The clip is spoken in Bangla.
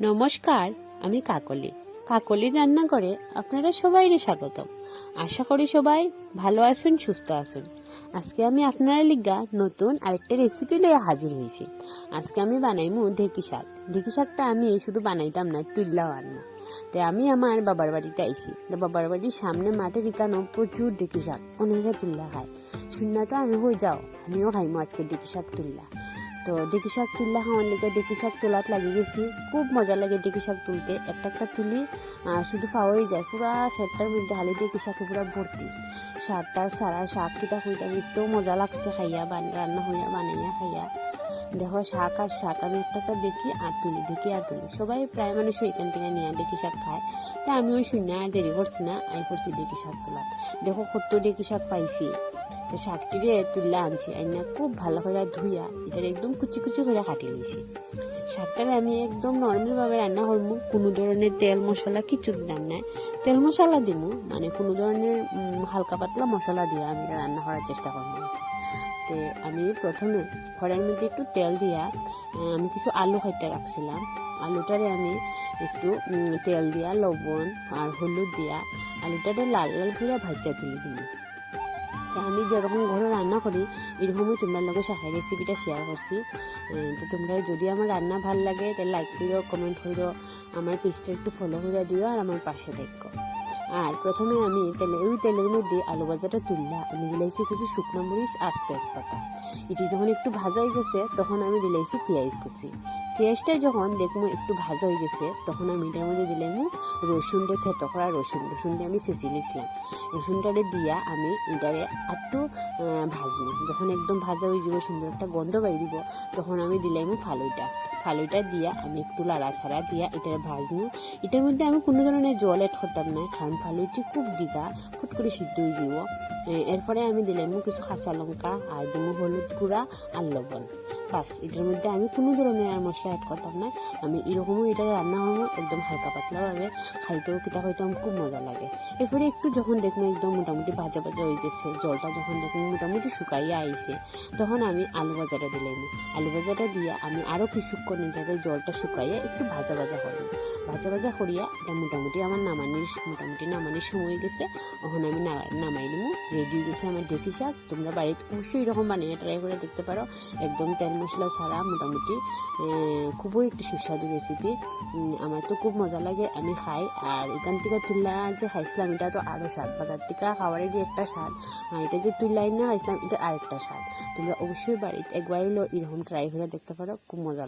নমস্কার, আমি কাকলি। কাকলি রান্না করে আপনারা সবাইকে স্বাগত আশা করি সবাই ভালো আছেন, সুস্থ আছেন। আজকে আমি আপনারা লিগা নতুন আরেকটা রেসিপি লয়ে হাজির হয়েছি। আজকে আমি বানাইমু ঢেকি শাক। ঢেকি শাকটা আমি শুধু বানাইতাম না তুললাও না। তো আমি আমার বাবার বাড়িতে আইছি। তো বাবার বাড়ির সামনে মাঠে রিকানো প্রচুর ঢেকি শাক। অনেকে তুললা খায়। শুননা তো আমি হয়ে যাও, আমিও খাইমু আজকে ঢেকি শাক তুললা। তো ডেকি শাক তুললে খাওয়ার লেগে ডেকি শাক তোলাত লাগি গেছি। খুব মজা লাগে ডেকি শাক তুলতে। একটা একটা তুলি শুধু ফাওয়াই যায়। পুরা খেতটার মধ্যে হালি ডেকি শাকে পুরা ভর্তি। শাকটা সারা শাক কিতা হইতাম একটু মজা লাগছে খাইয়া, বান- রান্না হইয়া, বানাইয়া খাইয়া। দেখো শাক আর শাক, আমি একটা একটা দেখি আর তুলি, দেখি আর তুলি। সবাই প্রায় মানুষ ওইখান থেকে নিয়ে ডেকি শাক খায়। তা আমি ওই শুনে আর দেরি করছি না, আই করছি ডেকি শাক তোলার দেখো কত ডেকি শাক পাইছি। তো শাকটিরে তুললে আনছি আইনা খুব ভালো করে ধুইয়া এটার একদম কুচি কুচি করে কাটি নিয়েছি। শাকটারে আমি একদম নর্মালভাবে রান্না করব, কোনো ধরনের তেল মশলা কিছু দিলাম না। তেল মশলা দিমু মানে কোনো ধরনের হালকা পাতলা মশলা দিয়ে আমি রান্না করার চেষ্টা করব। তো আমি প্রথমে ঘরের মধ্যে একটু তেল দিয়া আমি কিছু আলু খাইতে রাখছিলাম। আলুটারে আমি একটু তেল দিয়া, লবণ আর হলুদ দিয়া, আলুটারে লাল লাল করে ভাজা তুলে দিই তা আমি যেরকম ঘরে রান্না করি, এরকমই তোমরা লগে শাখায় রেসিপিটা শেয়ার করছি। তো তোমরা যদি আমার রান্না ভালো লাগে, তাহলে লাইক করো কমেন্ট করো আমার পেজটা একটু ফলো করে দিও আর আমার পাশে দেখো আর প্রথমে আমি তেলে ওই তেলের মধ্যে আলু ভাজাটা তুললা আমি দিলাইছি কিছু শুকনো মরিচ আর তেজপাতা। এটি যখন একটু ভাজা হয়ে গেছে, তখন আমি দিলাইছি পেঁয়াজ কুচি। পেঁয়াজটা যখন দেখব একটু ভাজা হয়ে গেছে, তখন আমি এটার মধ্যে দিলাম রসুনটা থেতো করা রসুন রসুনটা আমি চেঁচি লিখলাম। রসুনটারে দিয়া আমি এটারে একটু ভাজবো। যখন একদম ভাজা হয়ে যাব, সুন্দর একটা গন্ধ বাই দিব, তখন আমি দিলাম ফালুইটা। ফালুইটা দিয়া আমি একটু লাড়া ছাড়া দিয়া এটারে ভাজবো। এটার মধ্যে আমি কোনো ধরনের জল অ্যাড করতাম না, কারণ ফালুইটি খুব দিঘা ফুট করে সিদ্ধ হয়ে যাব। এরপরে আমি দিলাম কিছু কাঁচা লঙ্কা, আর দিব হলুদ গুঁড়া আর লবণ। বাস, এটার মধ্যে আমি কোনো ধরনের আর মশলা অ্যাড করতাম না। আমি এরকমও এটা রান্না হব একদম হালকা পাতলাভাবে খাইতেও কিতা খাইতাম খুব মজা লাগে। এরপরে একটু যখন দেখব একদম মোটামুটি ভাজা ভাজা হয়ে গেছে, জলটা যখন দেখব মোটামুটি শুকাইয়া আইছে, তখন আমি আলু ভাজাটা দিলাম। আলু ভাজাটা দিয়ে আমি আরও কিছুক্ষণ এটাতে জলটা শুকাইয়া একটু ভাজা ভাজা করি ভাজা ভাজা করিয়া এটা মোটামুটি আমার নামানির, মোটামুটি নামানির সময় গেছে। তখন আমি নামাই নিবো রেডি হয়ে আমার ডেকি শাক তোমরা বাড়িতে অবশ্যই এরকম বানিয়ে ট্রাই করে দেখতে পারো। একদম তেল মশলা ছাড়া মোটামুটি খুবই একটি সুস্বাদু রেসিপি আমার তো খুব মজা লাগে, আমি খাই। আর এখান থেকে তুল্লা যে খাইছিলাম, এটা তো আরও স্বাদ। বাজার থেকে খাওয়ারের যে একটা স্বাদ এটা যে তুল্লাই না খাইছিলাম, এটা আরেকটা স্বাদ। তোমরা অবশ্যই বাড়িতে একবার হলেও এরকম ট্রাই করে দেখতে পারো, খুব মজা